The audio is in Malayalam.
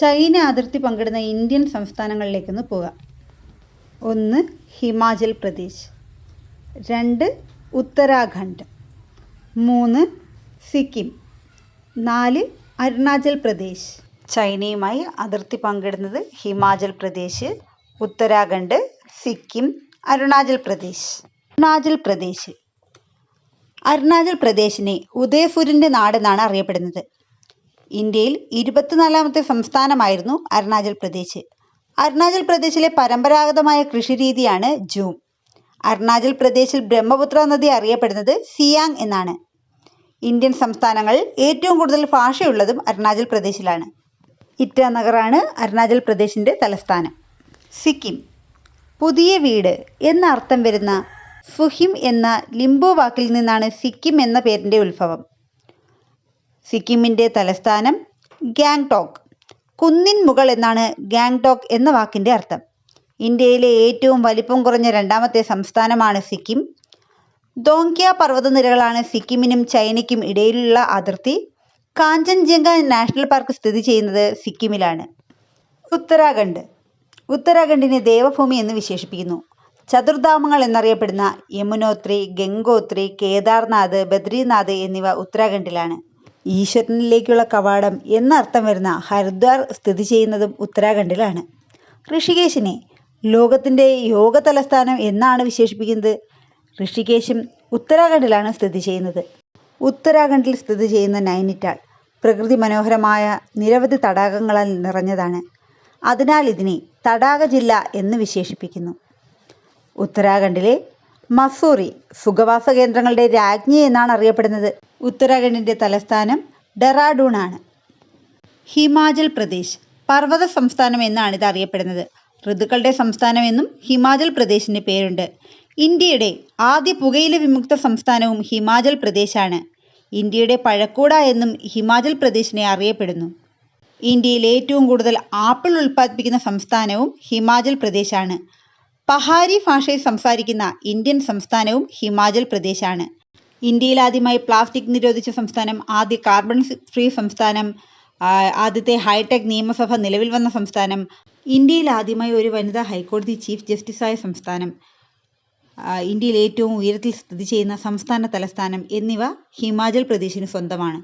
ചൈന അതിർത്തി പങ്കിടുന്ന ഇന്ത്യൻ സംസ്ഥാനങ്ങളിലേക്കൊന്ന് പോകാം. ഒന്ന് ഹിമാചൽ പ്രദേശ്. രണ്ട് ഉത്തരാഖണ്ഡ്. മൂന്ന് സിക്കിം. നാല് അരുണാചൽ പ്രദേശ്. ചൈനയുമായി അതിർത്തി പങ്കിടുന്നത് ഹിമാചൽ പ്രദേശ് ഉത്തരാഖണ്ഡ് സിക്കിം അരുണാചൽ പ്രദേശ്. അരുണാചൽ പ്രദേശ്. അരുണാചൽ പ്രദേശിനെ ഉദയപൂരിന്റെ നാടെന്നാണ് അറിയപ്പെടുന്നത്. ഇന്ത്യയിൽ ഇരുപത്തിനാലാമത്തെ സംസ്ഥാനമായിരുന്നു അരുണാചൽ പ്രദേശ്. അരുണാചൽ പ്രദേശിലെ പരമ്പരാഗതമായ കൃഷിരീതിയാണ് ജൂം. അരുണാചൽ പ്രദേശിൽ ബ്രഹ്മപുത്ര നദി അറിയപ്പെടുന്നത് സിയാങ് എന്നാണ്. ഇന്ത്യൻ സംസ്ഥാനങ്ങളിൽ ഏറ്റവും കൂടുതൽ ഭാഷയുള്ളതും അരുണാചൽ പ്രദേശിലാണ്. ഇറ്റാനഗറാണ് അരുണാചൽ പ്രദേശിന്റെ തലസ്ഥാനം. സിക്കിം. പുതിയ വീട് എന്ന അർത്ഥം വരുന്ന ഫുഹിം എന്ന ലിംബോ വാക്കിൽ നിന്നാണ് സിക്കിം എന്ന പേരിന്റെ ഉത്ഭവം. സിക്കിമിന്റെ തലസ്ഥാനം ഗാങ്ടോക്ക് കുന്നിൻ മുകൾ എന്നാണ് ഗാങ്ടോക്ക് എന്ന വാക്കിന്റെ അർത്ഥം. ഇന്ത്യയിലെ ഏറ്റവും വലിപ്പം കുറഞ്ഞ രണ്ടാമത്തെ സംസ്ഥാനമാണ് സിക്കിം. ദോങ്ക്യ പർവതനിരകളാണ് സിക്കിമിനും ചൈനയ്ക്കും ഇടയിലുള്ള അതിർത്തി. കാഞ്ചൻജംഗ നാഷണൽ പാർക്ക് സ്ഥിതി ചെയ്യുന്നത് സിക്കിമിലാണ്. ഉത്തരാഖണ്ഡ്. ഉത്തരാഖണ്ഡിനെ ദേവഭൂമി എന്ന് വിശേഷിപ്പിക്കുന്നു. ചതുർധാമങ്ങൾ എന്നറിയപ്പെടുന്ന യമുനോത്രി ഗംഗോത്രി കേദാർനാഥ് ബദ്രീനാഥ് എന്നിവ ഉത്തരാഖണ്ഡിലാണ്. ഈശ്വരനിലേക്കുള്ള കവാടം എന്നർത്ഥം വരുന്ന ഹരിദ്വാർ സ്ഥിതി ചെയ്യുന്നതും ഉത്തരാഖണ്ഡിലാണ്. ഋഷികേശിനെ ലോകത്തിന്റെ യോഗ തലസ്ഥാനം എന്നാണ് വിശേഷിപ്പിക്കുന്നത്. ഋഷികേശും ഉത്തരാഖണ്ഡിലാണ് സ്ഥിതി ചെയ്യുന്നത്. ഉത്തരാഖണ്ഡിൽ സ്ഥിതി ചെയ്യുന്ന നൈനിറ്റാൾ പ്രകൃതി മനോഹരമായ നിരവധി തടാകങ്ങളാൽ നിറഞ്ഞതാണ്. അതിനാൽ ഇതിനെ തടാക ജില്ല എന്ന് വിശേഷിപ്പിക്കുന്നു. ഉത്തരാഖണ്ഡിലെ മസൂറി സുഖവാസ കേന്ദ്രങ്ങളുടെ രാജ്ഞി എന്നാണ് അറിയപ്പെടുന്നത്. ഉത്തരാഖണ്ഡിന്റെ തലസ്ഥാനം ഡെറാഡൂൺ ആണ് ഹിമാചൽ പ്രദേശ് പർവത സംസ്ഥാനം എന്നാണ് ഇത് അറിയപ്പെടുന്നത്. ഋതുക്കളുടെ സംസ്ഥാനം എന്നും ഹിമാചൽ പ്രദേശിന് പേരുണ്ട്. ഇന്ത്യയുടെ ആദ്യ പുകയില വിമുക്ത സംസ്ഥാനവും ഹിമാചൽ പ്രദേശാണ്. ഇന്ത്യയുടെ പഴക്കൂട എന്നും ഹിമാചൽ പ്രദേശിനെ അറിയപ്പെടുന്നു. ഇന്ത്യയിൽ ഏറ്റവും കൂടുതൽ ആപ്പിൾ ഉൽപ്പാദിപ്പിക്കുന്ന സംസ്ഥാനവും ഹിമാചൽ പ്രദേശാണ്. പഹാരി ഭാഷയിൽ സംസാരിക്കുന്ന ഇന്ത്യൻ സംസ്ഥാനവും ഹിമാചൽ പ്രദേശാണ്. ഇന്ത്യയിൽ ആദ്യമായി പ്ലാസ്റ്റിക് നിരോധിച്ച സംസ്ഥാനം ആദ്യ കാർബൺ ഫ്രീ സംസ്ഥാനം ആദ്യത്തെ ഹൈടെക് നിയമസഭ നിലവിൽ വന്ന സംസ്ഥാനം ഇന്ത്യയിൽ ആദ്യമായി ഒരു വനിതാ ഹൈക്കോടതി ചീഫ് ജസ്റ്റിസായ സംസ്ഥാനം ഇന്ത്യയിൽ ഏറ്റവും ഉയരത്തിൽ സ്ഥിതി ചെയ്യുന്ന സംസ്ഥാന തലസ്ഥാനം എന്നിവ ഹിമാചൽ പ്രദേശിന് സ്വന്തമാണ്.